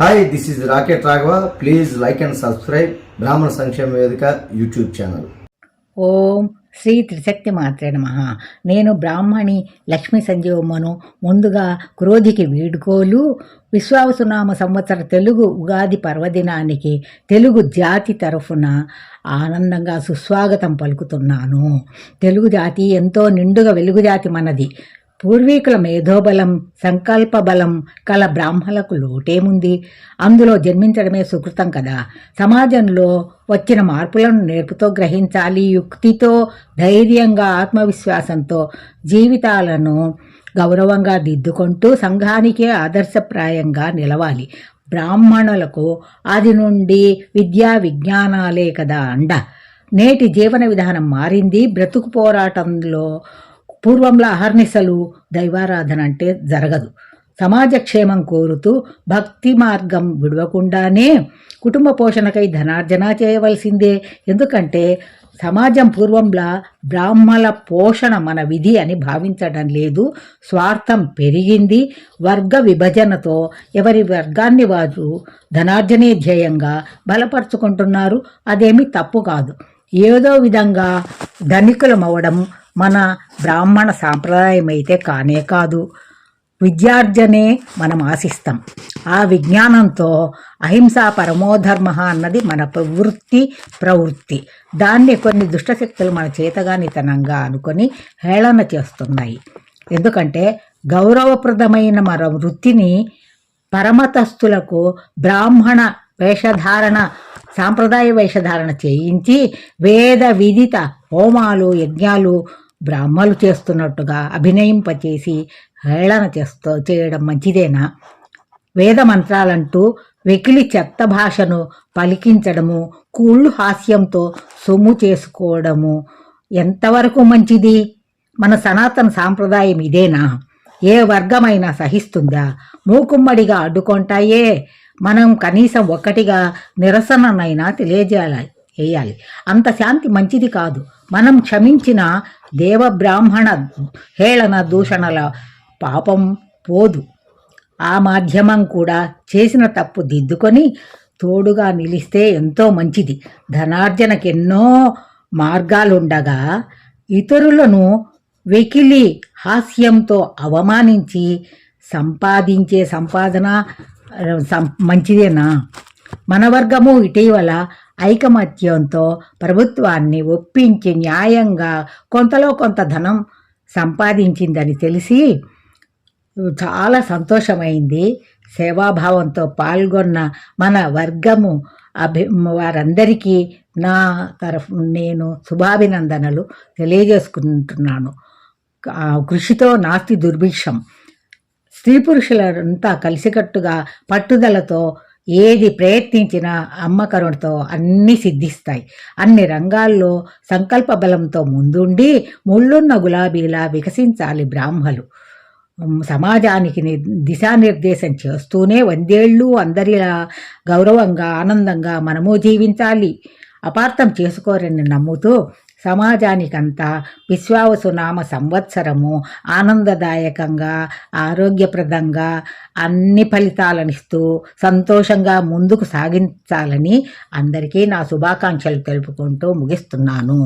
Hi this is rocket Raghava please like and subscribe Brahmana Sankshema Vedika YouTube channel ఓం శ్రీ త్రిశక్తి మాత్రే నమ. నేను బ్రాహ్మణి లక్ష్మీ సంజీవమ్మను ముందుగా క్రోధికి వీడుకోలు విశ్వావసునామ సంవత్సర తెలుగు ఉగాది పర్వదినానికి తెలుగు జాతి తరఫున ఆనందంగా సుస్వాగతం పలుకుతున్నాను. తెలుగు జాతి ఎంతో నిండుగా వెలుగు జాతి మనది. పూర్వీకుల మేధోబలం సంకల్ప బలం కల బ్రాహ్మలకు లోటేముంది అందులో జన్మించడమే సుకృతం కదా. సమాజంలో వచ్చిన మార్పులను నేర్పుతో గ్రహించాలి. యుక్తితో ధైర్యంగా ఆత్మవిశ్వాసంతో జీవితాలను గౌరవంగా దిద్దుకుంటూ సంఘానికే ఆదర్శప్రాయంగా నిలవాలి. బ్రాహ్మణులకు ఆది నుండి విద్యా విజ్ఞానాలే కదా అండ. నేటి జీవన విధానం మారింది. బ్రతుకు పోరాటంలో పూర్వంలో అహర్నిశలు దైవారాధన అంటే జరగదు. సమాజ క్షేమం కోరుతూ భక్తి మార్గం విడవకుండానే కుటుంబ పోషణకై ధనార్జన చేయవలసిందే. ఎందుకంటే సమాజం పూర్వంలా బ్రాహ్మణ పోషణ మన విధి అని భావించడం లేదు. స్వార్థం పెరిగింది. వర్గ విభజనతో ఎవరి వర్గాన్ని వారు ధనార్జనే ధ్యేయంగా బలపరుచుకుంటున్నారు అదేమి తప్పు కాదు. ఏదో విధంగా ధనికులమవడం మన బ్రాహ్మణ సాంప్రదాయం అయితే కానే కాదు. విద్యార్జనే మనం ఆశిస్తాం. ఆ విజ్ఞానంతో అహింసా పరమోధర్మ అన్నది మన వృత్తి ప్రవృత్తి. దాన్ని కొన్ని దుష్టశక్తులు మన చేతగానితనంగా అనుకొని హేళన చేస్తున్నాయి. ఎందుకంటే గౌరవప్రదమైన మన వృత్తిని పరమతస్థులకు బ్రాహ్మణ వేషధారణ సాంప్రదాయ వేషధారణ చేయించి వేద విదిత హోమాలు యజ్ఞాలు బ్రాహ్మలు చేస్తున్నట్టుగా అభినయింపచేసి హేళన చేస్తూ చేయడం మంచిదేనా? వేద మంత్రాలంటూ వెకిలి చెత్త భాషను పలికించడము కూళ్ళు హాస్యంతో సొమ్ము చేసుకోవడము ఎంతవరకు మంచిది? మన సనాతన సాంప్రదాయం ఇదేనా? ఏ వర్గమైనా సహిస్తుందా? మూకుమ్మడిగా అడ్డుకుంటాయే. మనం కనీసం ఒక్కటిగా నిరసననైనా తెలియజేయాలి వేయాలి. అంత శాంతి మంచిది కాదు. మనం క్షమించిన దేవబ్రాహ్మణ హేళన దూషణల పాపం పోదు. ఆ మాధ్యమం కూడా చేసిన తప్పు దిద్దుకొని తోడుగా నిలిస్తే ఎంతో మంచిది. ధనార్జనకెన్నో మార్గాలుండగా ఇతరులను వెకిలి హాస్యంతో అవమానించి సంపాదించే సంపాదన సం- మంచిదేనా? మన వర్గము ఇటీవల ఐకమత్యంతో ప్రభుత్వాన్ని ఒప్పించి న్యాయంగా కొంతలో కొంత ధనం సంపాదించిందని తెలిసి చాలా సంతోషమైంది. సేవాభావంతో పాల్గొన్న మన వర్గము అభి వారందరికీ నా తరఫు నేను శుభాభినందనలు తెలియజేసుకుంటున్నాను. కృషితో నాస్తి దుర్భిక్షం. స్త్రీ పురుషులంతా కలిసికట్టుగా పట్టుదలతో ఏది ప్రయత్నించినా అమ్మ కరుణతో అన్నీ సిద్ధిస్తాయి. అన్ని రంగాల్లో సంకల్ప బలంతో ముందుండి ముళ్ళున్న గులాబీలా వికసించాలి బ్రాహ్మలు. సమాజానికి ని- దిశానిర్దేశం చేస్తూనే వందేళ్ళు అందరిలా గౌరవంగా ఆనందంగా మనము జీవించాలి. అపార్థం చేసుకోరని నమ్ముతూ సమాజానికంతా విశ్వావసునామ సంవత్సరము ఆనందదాయకంగా ఆరోగ్యప్రదంగా అన్ని ఫలితాలనిస్తూ సంతోషంగా ముందుకు సాగించాలని అందరికీ నా శుభాకాంక్షలు తెలుపుకుంటూ ముగిస్తున్నాను.